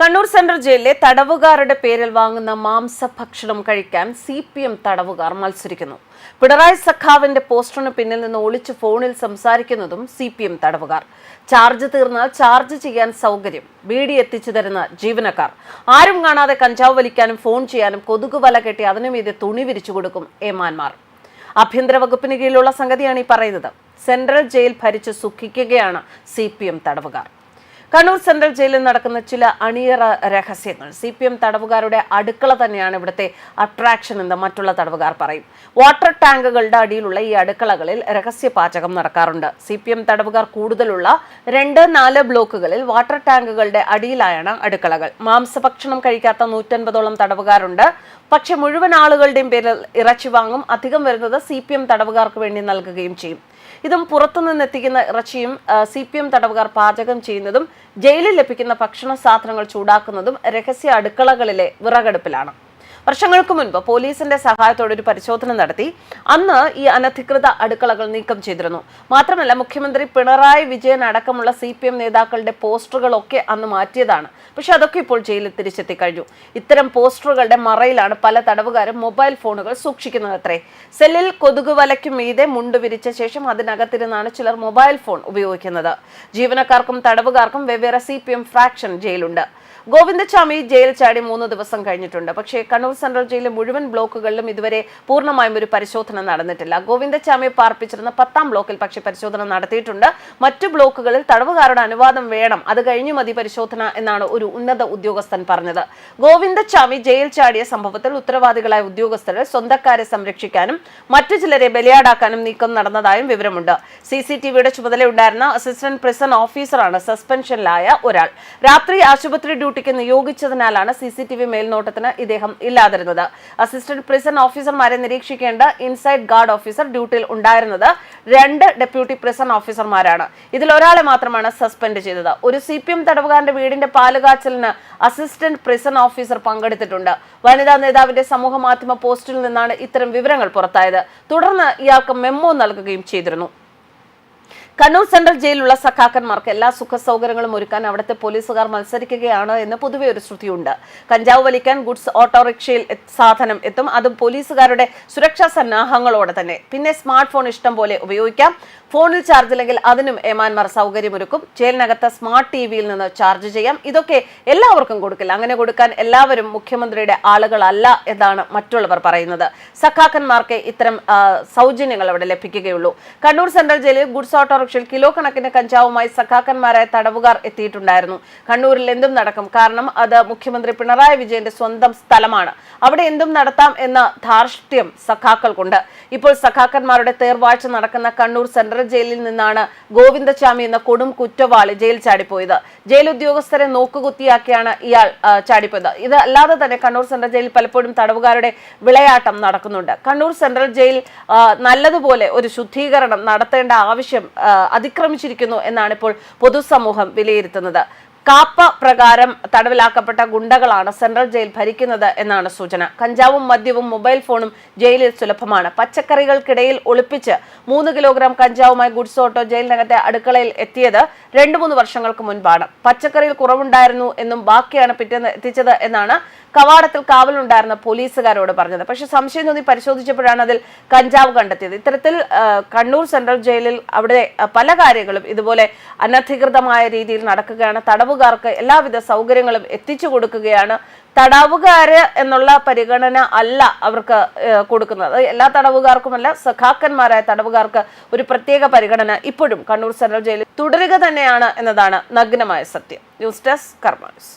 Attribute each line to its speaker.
Speaker 1: Kannur central ജയിലിലെ തടവുകാരുടെ പേരിൽ വാങ്ങുന്ന മാംസഭക്ഷണം കഴിക്കാൻ സി പി എം തടവുകാർ മത്സരിക്കുന്നു. പിണറായി സഖാവിന്റെ പോസ്റ്ററിന് പിന്നിൽ നിന്ന് ഒളിച്ച് ഫോണിൽ സംസാരിക്കുന്നതും സി പി എം തടവുകാർ. ചാർജ് തീർന്നാൽ ചാർജ് ചെയ്യാൻ സൗകര്യം ബീഡി എത്തിച്ചു തരുന്ന ജീവനക്കാർ. ആരും കാണാതെ കഞ്ചാവ് വലിക്കാനും ഫോൺ ചെയ്യാനും കൊതുക് വല കെട്ടി അതിനുമീതെ തുണി വിരിച്ചു കൊടുക്കും ഏമാന്മാർ ആഭ്യന്തര വകുപ്പിന് കീഴിലുള്ള സംഗതിയാണ് ഈ പറയുന്നത്. സെൻട്രൽ ജയിൽ ഭരിച്ച് സുഖിക്കുകയാണ് സി പി എം തടവുകാർ. കണ്ണൂർ സെൻട്രൽ ജയിലിൽ നടക്കുന്ന ചില അണിയറ രഹസ്യങ്ങൾ. സി പി എം തടവുകാരുടെ അടുക്കള തന്നെയാണ് ഇവിടുത്തെ അട്രാക്ഷൻ എന്ന് മറ്റുള്ള തടവുകാർ പറയും. വാട്ടർ ടാങ്കുകളുടെ അടിയിലുള്ള ഈ അടുക്കളകളിൽ രഹസ്യ പാചകം നടക്കാറുണ്ട്. സി പി എം തടവുകാർ കൂടുതലുള്ള രണ്ട് നാല് ബ്ലോക്കുകളിൽ വാട്ടർ ടാങ്കുകളുടെ അടിയിലായാണ് അടുക്കളകൾ. മാംസഭക്ഷണം കഴിക്കാത്ത നൂറ്റൻപതോളം തടവുകാരുണ്ട്. പക്ഷെ മുഴുവൻ ആളുകളുടെയും പേരിൽ ഇറച്ചി വാങ്ങും. അധികം വരുന്നത് സി പി എം തടവുകാർക്ക് വേണ്ടി നൽകുകയും ചെയ്യും. ഇതും പുറത്തുനിന്ന് എത്തിക്കുന്ന ഇറച്ചിയും സി പി എം തടവുകാർ പാചകം ചെയ്യുന്നതും ജയിലിൽ ലഭിക്കുന്ന ഭക്ഷണ സാധനങ്ങൾ ചൂടാക്കുന്നതും രഹസ്യ അടുക്കളകളിലെ വിറകടുപ്പിലാണ്. വർഷങ്ങൾക്ക് മുൻപ് പോലീസിന്റെ സഹായത്തോടെ ഒരു പരിശോധന നടത്തി. അന്ന് ഈ അനധികൃത അടുക്കളകൾ നീക്കം ചെയ്തിരുന്നു. മാത്രമല്ല മുഖ്യമന്ത്രി പിണറായി വിജയൻ അടക്കമുള്ള സി പി എം നേതാക്കളുടെ പോസ്റ്ററുകളൊക്കെ അന്ന് മാറ്റിയതാണ്. പക്ഷെ അതൊക്കെ ഇപ്പോൾ ജയിലിൽ തിരിച്ചെത്തി കഴിഞ്ഞു ഇത്തരം പോസ്റ്ററുകളുടെ മറയിലാണ് പല തടവുകാരും മൊബൈൽ ഫോണുകൾ സൂക്ഷിക്കുന്നത് അത്രേ സെല്ലിൽ കൊതുക് വലയ്ക്കും മീതെ മുണ്ട് വിരിച്ച ശേഷം അതിനകത്തിരുന്നാണ് ചിലർ മൊബൈൽ ഫോൺ ഉപയോഗിക്കുന്നത്. ജീവനക്കാർക്കും തടവുകാർക്കും വെവ്വേറെ സി പി എം ഫ്രാക്ഷൻ ജയിലുണ്ട്. ഗോവിന്ദചാമി ജയിൽ ചാടി മൂന്ന് ദിവസം കഴിഞ്ഞിട്ടുണ്ട്. പക്ഷേ കണ്ണൂർ സെൻട്രൽ ജയിലിലെ മുഴുവൻ ബ്ലോക്കുകളിലും ഇതുവരെ പൂർണമായും ഒരു പരിശോധന നടന്നിട്ടില്ല. ഗോവിന്ദചാമിയെ പാർപ്പിച്ചിരുന്ന പത്താം ബ്ലോക്കിൽ പക്ഷേ പരിശോധന നടത്തിയിട്ടുണ്ട്. മറ്റു ബ്ലോക്കുകളിൽ തടവുകാരുടെ അനുവാദം വേണം. അത് കഴിഞ്ഞു മതി പരിശോധന എന്നാണ് ഒരു ഉന്നത ഉദ്യോഗസ്ഥൻ പറഞ്ഞത്. ഗോവിന്ദചാമി ജയിൽ ചാടിയ സംഭവത്തിൽ ഉത്തരവാദികളായ ഉദ്യോഗസ്ഥരെ സ്വന്തക്കാരെ സംരക്ഷിക്കാനും മറ്റു ചിലരെ ബലിയാടാക്കാനും നീക്കം നടന്നതായും വിവരമുണ്ട്. സി സി ടി വിയുടെ ചുമതലയുണ്ടായിരുന്ന അസിസ്റ്റന്റ് പ്രിസൺ ഓഫീസറാണ് സസ്പെൻഷനിലായ ഒരാൾ. രാത്രി ആശുപത്രി ഡ്യൂട്ടിക്ക് നിയോഗിച്ചതിനാലാണ് സി സി ടി വി മേൽനോട്ടത്തിന് ഇദ്ദേഹം ഇല്ലാതിരുന്നത്. അസിസ്റ്റന്റ് പ്രിസൺ ഓഫീസർമാരെ നിരീക്ഷിക്കേണ്ട ഇൻസൈഡ് ഗാർഡ് ഓഫീസർ ഡ്യൂട്ടിയിൽ ഉണ്ടായിരുന്നത് രണ്ട് ഡെപ്യൂട്ടി പ്രിസൺ ഓഫീസർമാരാണ്. ഇതിൽ ഒരാളെ മാത്രമാണ് സസ്പെൻഡ് ചെയ്തത്. ഒരു സി പി എം തടവുകാരന്റെ വീടിന്റെ പാലുകാച്ചലിന് അസിസ്റ്റന്റ് പ്രിസൺ ഓഫീസർ പങ്കെടുത്തിട്ടുണ്ട്. വനിതാ നേതാവിന്റെ സമൂഹ മാധ്യമ പോസ്റ്റിൽ നിന്നാണ് ഇത്തരം വിവരങ്ങൾ പുറത്തായത്. തുടർന്ന് ഇയാൾക്ക് മെമ്മോ നൽകുകയും ചെയ്തിരുന്നു. കണ്ണൂർ സെൻട്രൽ ജയിലിലുള്ള സഖാക്കന്മാർക്ക് എല്ലാ സുഖ സൗകര്യങ്ങളും ഒരുക്കാൻ അവിടുത്തെ പോലീസുകാർ മത്സരിക്കുകയാണ് എന്ന് പൊതുവെ ഒരു ശ്രുതിയുണ്ട്. കഞ്ചാവ് വലിക്കാൻ ഗുഡ്സ് ഓട്ടോറിക്ഷയിൽ സാധനം എത്തും. അതും പോലീസുകാരുടെ സുരക്ഷാ സന്നാഹങ്ങളോടെ തന്നെ. പിന്നെ സ്മാർട്ട് ഫോൺ ഇഷ്ടം പോലെ ഉപയോഗിക്കാം. ഫോണിൽ ചാർജ് ഇല്ലെങ്കിൽ അതിനും ഏമാന്മാർ സൗകര്യമൊരുക്കും. ജയിലിനകത്ത് സ്മാർട്ട് ടി വിയിൽ നിന്ന് ചാർജ് ചെയ്യാം. ഇതൊക്കെ എല്ലാവർക്കും കൊടുക്കില്ല. അങ്ങനെ കൊടുക്കാൻ എല്ലാവരും മുഖ്യമന്ത്രിയുടെ ആളുകളല്ല എന്നാണ് മറ്റുള്ളവർ പറയുന്നത്. സഖാക്കന്മാർക്ക് ഇത്തരം സൗജന്യങ്ങൾ അവിടെ ലഭിക്കുകയുള്ളൂ. കണ്ണൂർ സെൻട്രൽ ജയിലിൽ ഗുഡ്സ് ഓട്ടോറിക്ഷയിൽ കിലോ കണക്കിന് കഞ്ചാവുമായി സഖാക്കന്മാരായ തടവുകാർ എത്തിയിട്ടുണ്ടായിരുന്നു. കണ്ണൂരിൽ എന്തും നടക്കും. കാരണം അത് മുഖ്യമന്ത്രി പിണറായി വിജയന്റെ സ്വന്തം സ്ഥലമാണ്. അവിടെ എന്തും നടത്താം എന്ന ധാർഷ്ട്യം സഖാക്കൾക്കുണ്ട്. ഇപ്പോൾ സഖാക്കന്മാരുടെ തേർവാഴ്ച നടക്കുന്ന കണ്ണൂർ സെൻട്രൽ ജയിലിൽ നിന്നാണ് ഗോവിന്ദചാമി എന്ന കൊടും കുറ്റവാളി ജയിൽ ചാടിപ്പോയത്. ജയിൽ ഉദ്യോഗസ്ഥരെ നോക്കുകുത്തിയാക്കിയാണ് ഇയാൾ ചാടിപ്പോയത്. ഇത് അല്ലാതെ തന്നെ കണ്ണൂർ സെൻട്രൽ ജയിലിൽ പലപ്പോഴും തടവുകാരുടെ വിളയാട്ടം നടക്കുന്നുണ്ട്. കണ്ണൂർ സെൻട്രൽ ജയിൽ നല്ലതുപോലെ ഒരു ശുദ്ധീകരണം നടത്തേണ്ട ആവശ്യം അതിക്രമിച്ചിരിക്കുന്നു എന്നാണ് ഇപ്പോൾ പൊതുസമൂഹം വിലയിരുത്തുന്നത്. കാപ്പ പ്രകാരം തടവിലാക്കപ്പെട്ട ഗുണ്ടകളാണ് സെൻട്രൽ ജയിൽ ഭരിക്കുന്നത് എന്നാണ് സൂചന. കഞ്ചാവും മദ്യവും മൊബൈൽ ഫോണും ജയിലിൽ സുലഭമാണ്. പച്ചക്കറികൾക്കിടയിൽ ഒളിപ്പിച്ച് മൂന്ന് കിലോഗ്രാം കഞ്ചാവുമായി ഗുഡ്സ് ഓട്ടോ ജയിലിനകത്തെ അടുക്കളയിൽ എത്തിയത് രണ്ടു മൂന്ന് വർഷങ്ങൾക്ക് മുൻപാണ്. പച്ചക്കറിയിൽ കുറവുണ്ടായിരുന്നു എന്നും ബാക്കിയാണ് പിറ്റേന്ന് എത്തിച്ചത് എന്നാണ് കവാടത്തിൽ കാവലുണ്ടായിരുന്ന പോലീസുകാരോട് പറഞ്ഞത്. പക്ഷെ സംശയം തോന്നി പരിശോധിച്ചപ്പോഴാണ് അതിൽ കഞ്ചാവ് കണ്ടെത്തിയത്. ഇത്തരത്തിൽ കണ്ണൂർ സെൻട്രൽ ജയിലിൽ അവിടെ പല കാര്യങ്ങളും ഇതുപോലെ അനധികൃതമായ രീതിയിൽ നടക്കുകയാണ്. തടവുകാർക്ക് എല്ലാവിധ സൗകര്യങ്ങളും എത്തിച്ചു കൊടുക്കുകയാണ്. തടവുകാര് എന്നുള്ള പരിഗണന അല്ല അവർക്ക് കൊടുക്കുന്നത്. എല്ലാ തടവുകാർക്കുമല്ല സഖാക്കന്മാരായ തടവുകാർക്ക് ഒരു പ്രത്യേക പരിഗണന ഇപ്പോഴും കണ്ണൂർ സെൻട്രൽ ജയിലിൽ തുടരുക തന്നെയാണ് എന്നതാണ് നഗ്നമായ സത്യം. News desk karmas